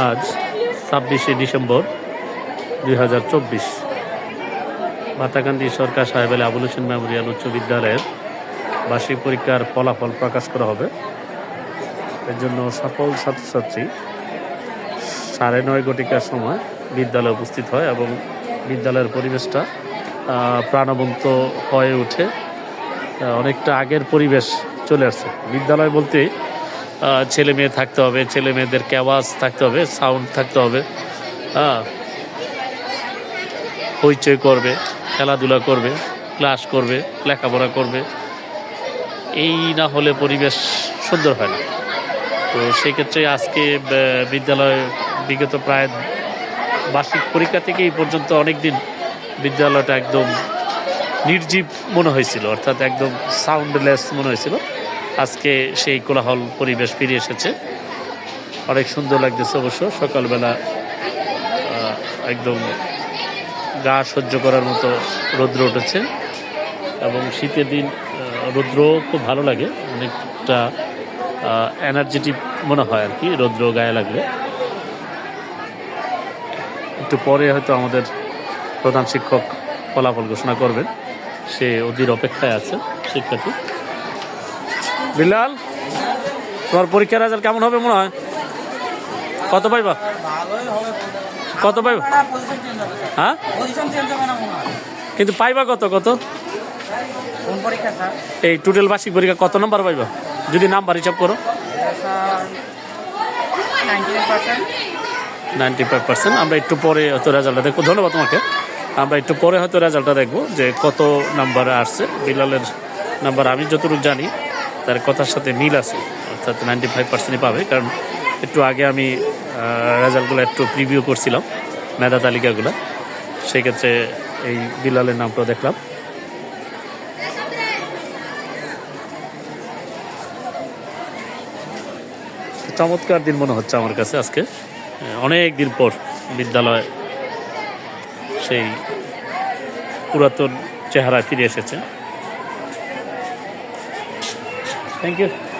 আজ ছাব্বিশে ডিসেম্বর দুই হাজার চব্বিশ। মাতাকান্দি সরকার সাহেব আলী আবুল হোসেন মেমোরিয়াল উচ্চ বিদ্যালয়ের বার্ষিক পরীক্ষার ফলাফল প্রকাশ করা হবে। এর জন্য সকল ছাত্রছাত্রী সাড়ে নয় ঘটিকার সময় বিদ্যালয়ে উপস্থিত হয় এবং বিদ্যালয়ের পরিবেশটা প্রাণবন্ত হয়ে ওঠে। অনেকটা আগের পরিবেশ চলে আসছে। বিদ্যালয় বলতে ছেলে মেয়ে থাকতে হবে, ছেলে মেয়েদেরকে আওয়াজ থাকতে হবে সাউন্ড থাকতে হবে হ্যাঁ? হইচই করবে, খেলাধুলা করবে ক্লাস করবে, লেখাপড়া করবে, এই না হলে পরিবেশ সুন্দর হয় না। তো সেক্ষেত্রে আজকে বিদ্যালয় বিগত প্রায় বার্ষিক পরীক্ষা থেকে এই পর্যন্ত অনেক দিন বিদ্যালয়টা একদম নির্জীব মনে হয়েছিল, অর্থাৎ একদম সাউন্ডলেস মনে হয়েছিল। আজকে সেই কোলাহল পরিবেশ ফিরে এসেছে। অনেক সুন্দর লাগতেছে অবশ্য, সকালবেলা একদম গা সহ্য করার মতো রৌদ্র উঠেছে এবং শীতের দিন রৌদ্র খুব ভালো লাগে, অনেকটা এনার্জেটিক মনে হয় আর কি, রৌদ্র গায়ে লাগলে। একটু পরে হয়তো আমাদের প্রধান শিক্ষক ফলাফল ঘোষণা করবেন, সে অধীর অপেক্ষায় আছে শিক্ষার্থী। বিলাল, তোমার পরীক্ষার রেজাল্ট কেমন হবে মনে হয়? কত পাইবা? কত পাইবা? হ্যাঁ? কিন্তু পাইবা কত কত? এই টোটাল বার্ষিক পরীক্ষা কত নাম্বার পাইবা? যদি নাম্বার হিসাব করো। নাইনটি ফাইভ পার্সেন্ট আমরা একটু পরে হয়তো রেজাল্টটা দেখব। ধন্যবাদ তোমাকে। আমরা একটু পরে হয়তো রেজাল্টটা দেখব যে কত নাম্বার আসছে। বিলালের নাম্বার আমি যতটুকু জানি। তার কথার সাথে মিল আছে, অর্থাৎ নাইনটি ফাইভ পার্সেন্টই পাবে। কারণ একটু আগে আমি রেজাল্টগুলো একটু প্রিভিউ করছিলাম, মেধা তালিকাগুলো। সেক্ষেত্রে এই বিলালের নামটা দেখলাম। চমৎকার দিন মনে হচ্ছে আমার কাছে আজকে। অনেক দিন পর বিদ্যালয় সেই পুরাতন চেহারা ফিরে এসেছে। Thank you.